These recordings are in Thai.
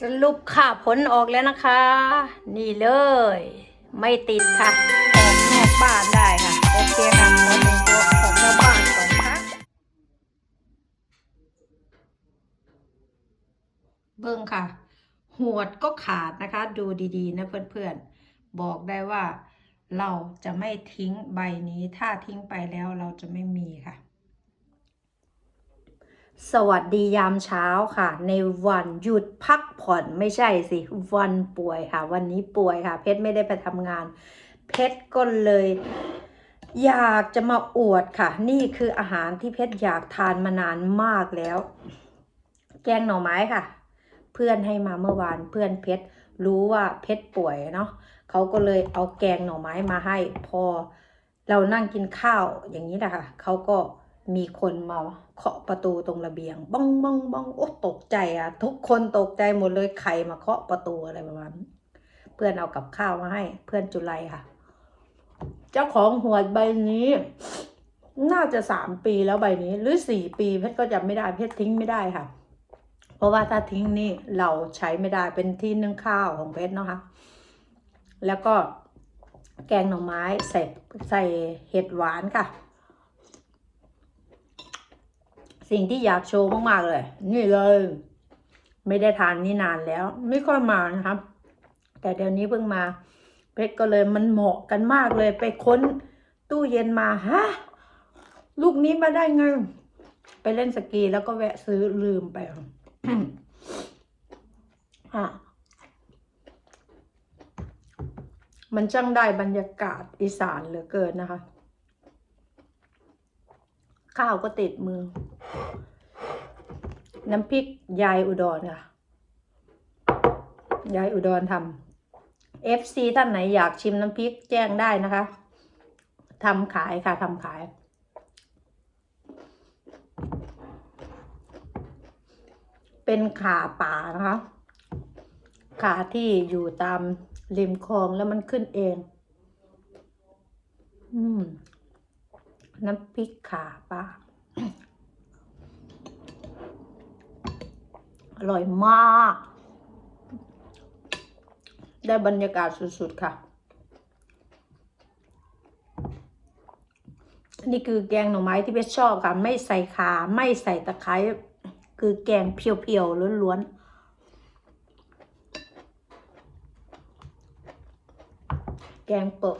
สรุปค่ะผลออกแล้วนะคะ นี่เลย ไม่ติดค่ะ ออกนอกบ้านได้ค่ะ โอเคค่ะขอเป็นตัวออกนอกบ้านก่อนนะคะเบิ้งค่ะหวดก็ขาดนะคะ ดูดีๆ นะเพื่อนๆ บอกได้ว่าเราจะไม่ทิ้งใบนี้ถ้าทิ้งไปแล้วเราจะไม่มีค่ะ สวัสดียามเช้าค่ะ ในวันหยุดพักผ่อนไม่ใช่สิ วันป่วยค่ะ วันนี้ป่วยค่ะ เพชรไม่ได้ไปทำงาน เพชรก็เลย อยากจะมาอวดค่ะ นี่คืออาหารที่เพชรอยากทานมานานมากแล้ว แกงหน่อไม้ค่ะ เพื่อนให้มาเมื่อวานเพื่อนเพชรรู้ว่าเพชรป่วยเนาะเขาก็เลยเอาแกงหน่อไม้มาให้ พอเรานั่งกินข้าวอย่างนี้แหละค่ะเขาก็มีคนมา เคาะประตูตรงระเบียงบ้องบ้องบ้องโอ้ตกใจอะทุกคนตกใจหมดเลยใครมาเคาะประตูอะไรประมาณเพื่อนเอากับข้าวมาให้ เพื่อนจุไลค่ะ เจ้าของหวดใบนี้ น่าจะสามปีแล้วใบนี้ หรือสี่ปีเพชรก็จำไม่ได้เพชรทิ้งไม่ได้ค่ะ เพราะว่าถ้าทิ้งนี่เราใช้ไม่ได้เป็นที่นึ่งข้าวของเพชรเนาะคะ แล้วก็แกงหน่อไม้ใส่ใส่เห็ดหวานค่ะ สิ่งที่อยากโชว์มากๆเลย นี่เลย ไม่ได้ทานนี่นานแล้ว ไม่ค่อยมานะครับ แต่เดี๋ยวนี้เพิ่งมาเพชรก็เลยมันเหมาะกันมากเลย ไปค้นตู้เย็นมาฮะลูกนี้มาได้ไงไปเล่นสกีแล้วก็แวะซื้อลืมไปอะมันช่างได้บรรยากาศอีสานเหลือเกินนะคะ ข้าวก็ติดมือ น้ำพริกยายอุดรค่ะ ยายอุดรทำ FC ท่านไหนอยากชิมน้ำพริกแจ้งได้นะคะทำขายค่ะทำขาย เป็นขาป่านะคะ ขาที่อยู่ตามริมคลองแล้วมันขึ้นเอง อืม น้ำพริกขาปลา อร่อยมาก ได้บรรยากาศสุดๆค่ะ นี่คือแกงหน่อไม้ที่เพชรชอบค่ะ ไม่ใส่ขาไม่ใส่ตะไคร้คือแกงเพียวๆล้วนๆแกงเปะ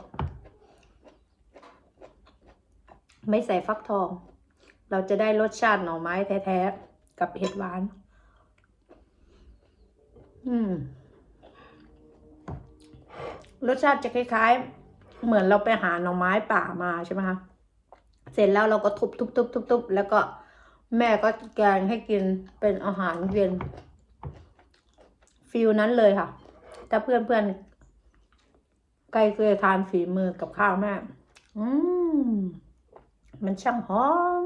ไม่ใส่ฟักทอง เราจะได้รสชาติหน่อไม้แท้ ๆ กับเห็ดหวาน อืม รสชาติจะคล้ายๆ เหมือนเราไปหาหน่อไม้ป่ามาใช่ไหมคะ เสร็จแล้วเราก็ทุบทุบทุบทุบทุบแล้วก็แม่ก็แกงให้กินเป็นอาหารเย็นฟิลนั้นเลยค่ะ ถ้าเพื่อนเพื่อนๆใครเคยทานฝีมือกับข้าวแม่ อืม มันช่างหอม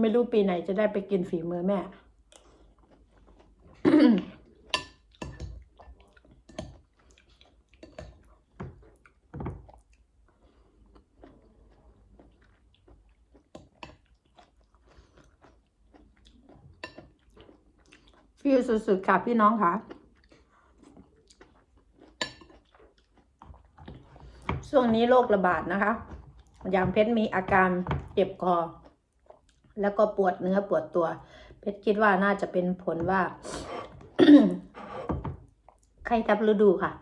ไม่รู้ปีไหนจะได้ไปกินฝีมือแม่ ฟิลสุดๆค่ะพี่น้องค่ะ ช่วงนี้โรคระบาดนะคะอย่างเพชรมีอาการเจ็บคอ แล้วก็ปวดเนื้อปวดตัว เพชรคิดว่าน่าจะเป็นผลว่าไข้ทับฤดูค่ะ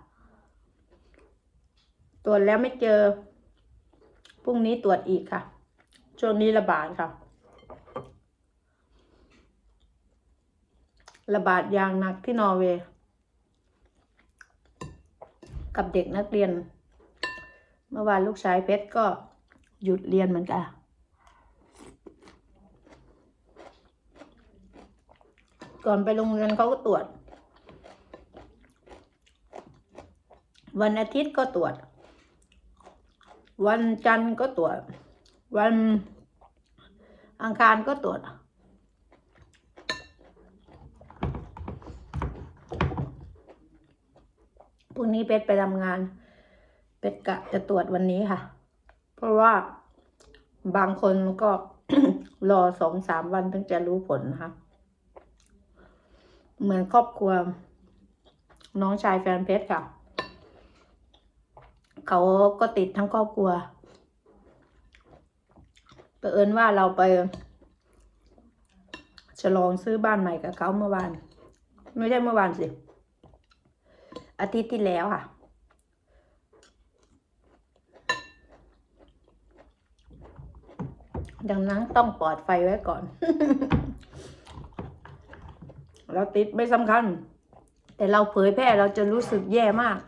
ตรวจแล้วไม่เจอ พรุ่งนี้ตรวจอีกค่ะ ช่วงนี้ระบาดค่ะ ระบาดอย่างหนักที่นอร์เวย์ กับเด็กนักเรียน เมื่อวานลูกชายเพชรก็หยุดเรียนเหมือนกัน ก่อนไปโรงเรียนเขาก็ตรวจ วันอาทิตย์ก็ตรวจ วันจันทร์ก็ตรวจ วันอังคารก็ตรวจ พ รุ่งนี้เป็ดไปทำงาน เป็ดกะจะตรวจวันนี้ค่ะ เพราะว่าบางคนก็รอสองสามวันถึงจะรู้ผลนะคะเพเหมือนครอบครัว น้องชายแฟนเพชรค่ะ เขาก็ติดทั้งครอบครัวเผอิญว่าเราไปฉลองซื้อบ้านใหม่กับเขาเมื่อวาน ไม่ใช่เมื่อวานสิ อาทิตย์ที่แล้วค่ะ ดังนั้นต้องปลอดไฟไว้ก่อน เราติดไม่สำคัญ แต่เราเผยแพร่เราจะรู้สึกแย่มาก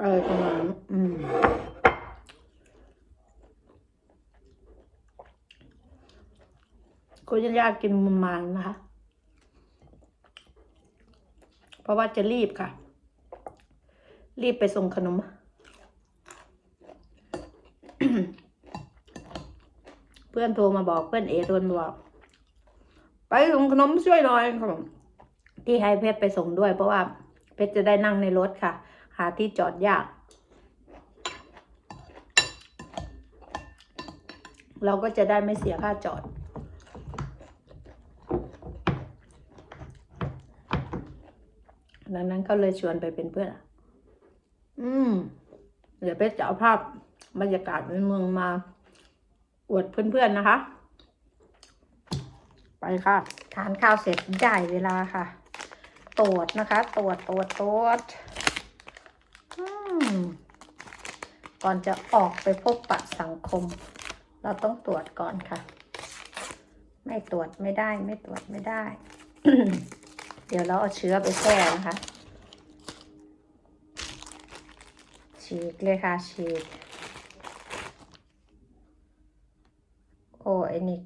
เออประมาณอืมคุณญาติกินมันมันนะคะ เพราะว่าจะรีบค่ะ รีบไปส่งขนม เพื่อนโทรมาบอกเพื่อนเอโทรมาบอก ไปส่งขนมช่วยหน่อยครับผมที่ให้เพชรไปส่งด้วย เพราะว่าเพชรจะได้นั่งในรถค่ะ หาที่จอดยาก เราก็จะได้ไม่เสียค่าจอด ดังนั้นก็เลยชวนไปเป็นเพื่อนอะอืม เดี๋ยวเพชรจะเอาภาพบรรยากาศในเมืองมา อวดเพื่อนๆนะคะ ไปค่ะ ทานข้าวเสร็จได้เวลาค่ะ ตรวจนะคะ ตรวจตรวจตรวจอืมก่อนจะออกไปพบปะสังคม เราต้องตรวจก่อนค่ะ ไม่ตรวจไม่ได้ ไม่ตรวจไม่ได้ เดี๋ยวเราเอาเชื้อไปแช่นะคะ ฉีกเลยค่ะ ฉีก โอ้ไอ้นี่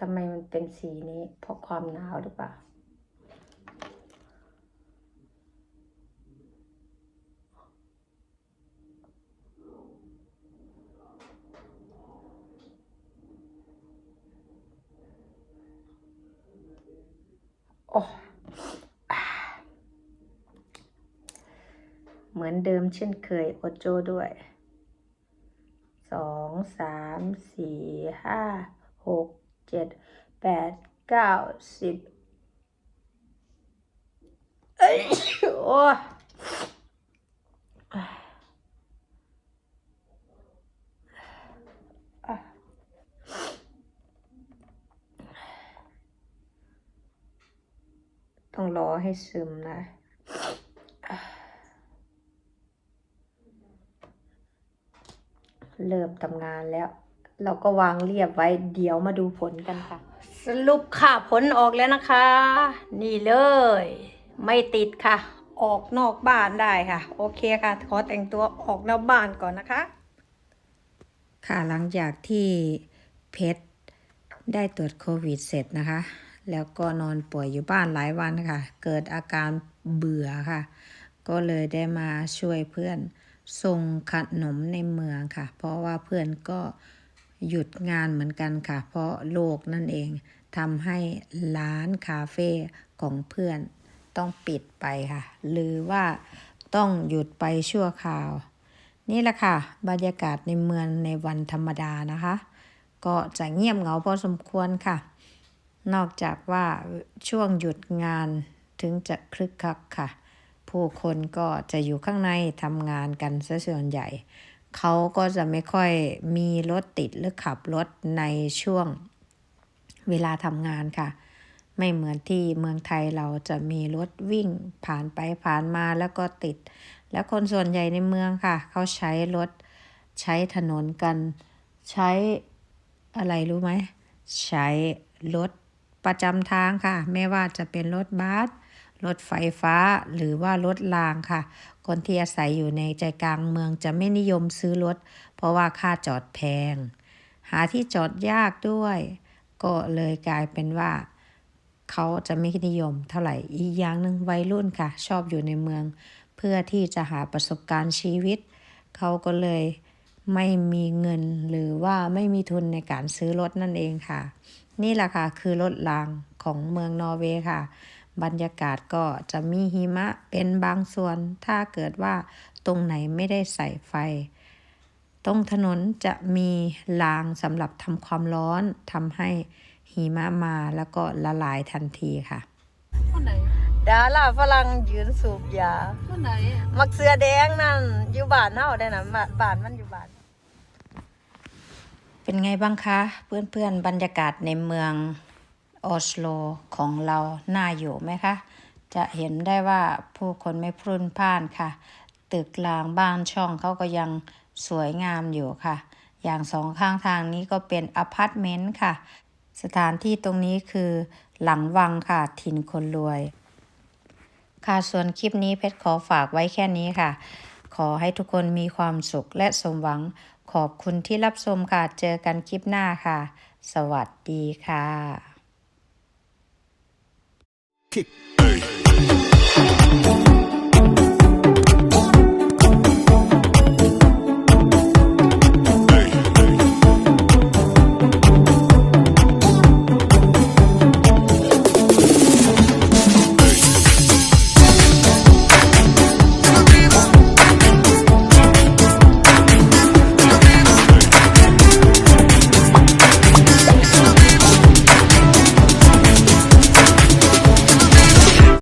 ทำไมมันเป็นสีนี้ เพราะความหนาวหรือเปล่า โอ้เหมือนเดิมเช่นเคยโอโจด้วยสองสามสี่ห้าหกเจ็ดแปดเก้าสิบเอ้ยโอ้ ต้องรอให้ซึมนะ เริ่มทำงานแล้ว เราก็วางเรียบไว้ เดี๋ยวมาดูผลกันค่ะ สรุปค่ะผลออกแล้วนะคะ นี่เลย ไม่ติดค่ะ ออกนอกบ้านได้ค่ะ โอเคค่ะ ขอแต่งตัวออกนอกบ้านก่อนนะคะ ค่ะหลังจากที่เพชรได้ตรวจโควิดเสร็จนะคะ แล้วก็นอนป่วยอยู่บ้านหลายวันค่ะ เกิดอาการเบื่อค่ะ ก็เลยได้มาช่วยเพื่อนส่งขนมในเมืองค่ะ เพราะว่าเพื่อนก็หยุดงานเหมือนกันค่ะ เพราะโรคนั่นเองทำให้ร้านคาเฟ่ของเพื่อนต้องปิดไปค่ะ หรือว่าต้องหยุดไปชั่วคราว นี่แหละค่ะ บรรยากาศในเมืองในวันธรรมดานะคะ ก็จะเงียบเหงาพอสมควรค่ะ นอกจากว่าช่วงหยุดงานถึงจะคลึกคลักค่ะ ผู้คนก็จะอยู่ข้างในทำงานกันซะส่วนใหญ่ เขาก็จะไม่ค่อยมีรถติดหรือขับรถในช่วงเวลาทำงานค่ะ ไม่เหมือนที่เมืองไทยเราจะมีรถวิ่งผ่านไปผ่านมาแล้วก็ติด แล้วคนส่วนใหญ่ในเมืองค่ะ เขาใช้รถใช้ถนนกัน ใช้อะไรรู้ไหม ใช้รถ ประจำทางค่ะ ไม่ว่าจะเป็นรถบัสรถไฟฟ้าหรือว่ารถรางค่ะ คนที่อาศัยอยู่ในใจกลางเมืองจะไม่นิยมซื้อรถ เพราะว่าค่าจอดแพง หาที่จอดยากด้วย ก็เลยกลายเป็นว่า เขาจะไม่นิยมเท่าไหร่อีกอย่างหนึ่งวัยรุ่นค่ะ ชอบอยู่ในเมือง เพื่อที่จะหาประสบการณ์ชีวิต เขาก็เลยไม่มีเงินหรือว่าไม่มีทุนในการซื้อรถนั่นเองค่ะ นี่แหละค่ะ คือรถรางของเมืองนอร์เวย์ค่ะ บรรยากาศก็จะมีหิมะเป็นบางส่วน ถ้าเกิดว่าตรงไหนไม่ได้ใส่ไฟ ตรงถนนจะมีรางสำหรับทำความร้อนทำให้หิมะมาแล้วก็ละลายทันทีค่ะคนไหนดาราฝรั่งยืนสูบยาคนไหนอะมักเสือแดงนั่นอยู่บ้านเฮาได้นะบ้านบ้านมันอยู่บ้าน เป็นไงบ้างคะ เพื่อนๆ บรรยากาศในเมืองออสโลของเราน่าอยู่ไหมคะ จะเห็นได้ว่าผู้คนไม่พรุ่นพล่านค่ะ ตึกรางบ้านช่องเขาก็ยังสวยงามอยู่ค่ะ อย่างสองข้างทางนี้ก็เป็นอพาร์ตเมนต์ค่ะ สถานที่ตรงนี้คือหลังวังค่ะ ถิ่นคนรวย ค่ะส่วนคลิปนี้เพชรขอฝากไว้แค่นี้ค่ะ ขอให้ทุกคนมีความสุขและสมหวัง ขอบคุณที่รับชมค่ะ เจอกันคลิปหน้าค่ะ สวัสดีค่ะ kick.